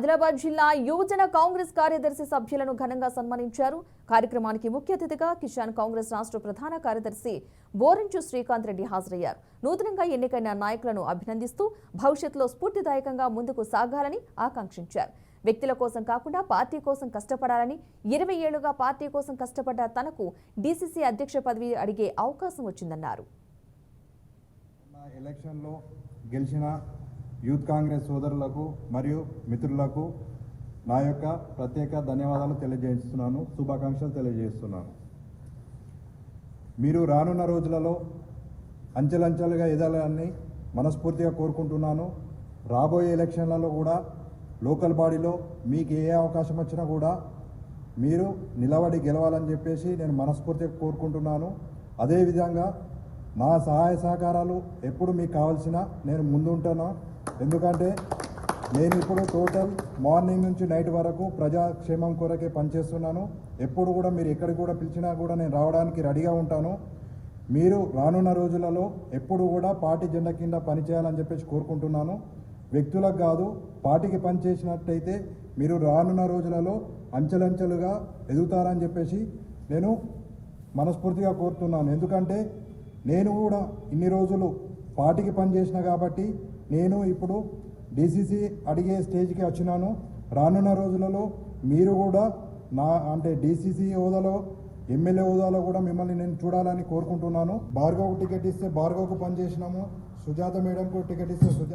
ఆదిలాబాద్ జిల్లా యువజన కాంగ్రెస్ కార్యదర్శి సభ్యులను ఘనంగా సన్మానించారు. కార్యక్రమానికి ముఖ్య అతిథిగా కిసాన్ కాంగ్రెస్ రాష్ట్ర ప్రధాన కార్యదర్శి బోరంచు శ్రీకాంత్ రెడ్డి హాజరయ్యారు. నూతనంగా ఎన్నికైన నాయకులను అభినందిస్తూ భవిష్యత్తులో స్ఫూర్తిదాయకంగా ముందుకు సాగాలని ఆకాంక్షించారు. వ్యక్తుల కోసం కాకుండా పార్టీ కోసం కష్టపడాలని ఇరవై ఏళ్ళుగా పార్టీ కోసం కష్టపడ్డ తనకు డీసీసీ అధ్యక్ష పదవి అడిగే అవకాశం వచ్చిందన్నారు. ఎలక్షన్లో గెలిచిన యూత్ కాంగ్రెస్ సోదరులకు మరియు మిత్రులకు నా యొక్క ప్రత్యేక ధన్యవాదాలు తెలియజేస్తున్నాను శుభాకాంక్షలు తెలియజేస్తున్నాను. మీరు రానున్న రోజులలో అంచెలంచెలుగా ఎదగాలని మనస్ఫూర్తిగా కోరుకుంటున్నాను. రాబోయే ఎలక్షన్లలో కూడా లోకల్ బాడీలో మీకు ఏ అవకాశం వచ్చినా కూడా మీరు నిలబడి గెలవాలని చెప్పేసి నేను మనస్ఫూర్తిగా కోరుకుంటున్నాను. అదేవిధంగా నా సహాయ సహకారాలు ఎప్పుడు మీకు కావాల్సిన నేను ముందుంటాను. ఎందుకంటే నేను ఇప్పుడు టోటల్ మార్నింగ్ నుంచి నైట్ వరకు ప్రజాక్షేమం కొరకే పనిచేస్తున్నాను. ఎప్పుడు కూడా మీరు ఎక్కడికి కూడా పిలిచినా కూడా నేను రావడానికి రెడీగా ఉంటాను. మీరు రానున్న రోజులలో ఎప్పుడు కూడా పార్టీ జెండా కింద పనిచేయాలని చెప్పేసి కోరుకుంటున్నాను. వ్యక్తులకు కాదు పార్టీకి పనిచేసినట్టయితే మీరు రానున్న రోజులలో అంచెలంచెలుగా ఎదుగుతారని చెప్పేసి నేను మనస్ఫూర్తిగా కోరుతున్నాను. ఎందుకంటే నేను కూడా ఇన్ని రోజులు పార్టీకి పనిచేసిన కాబట్టి నేను ఇప్పుడు డీసీసీ అడిగే స్టేజ్కి వచ్చినాను. రానున్న రోజులలో మీరు కూడా నా అంటే డీసీసీ హోదాలో ఎమ్మెల్యే హోదాలో కూడా మిమ్మల్ని నేను చూడాలని కోరుకుంటున్నాను. భార్గవ్కు టికెట్ ఇస్తే భార్గవ్కు పనిచేసినాము సుజాత మేడంకు టికెట్ ఇస్తే సుజాత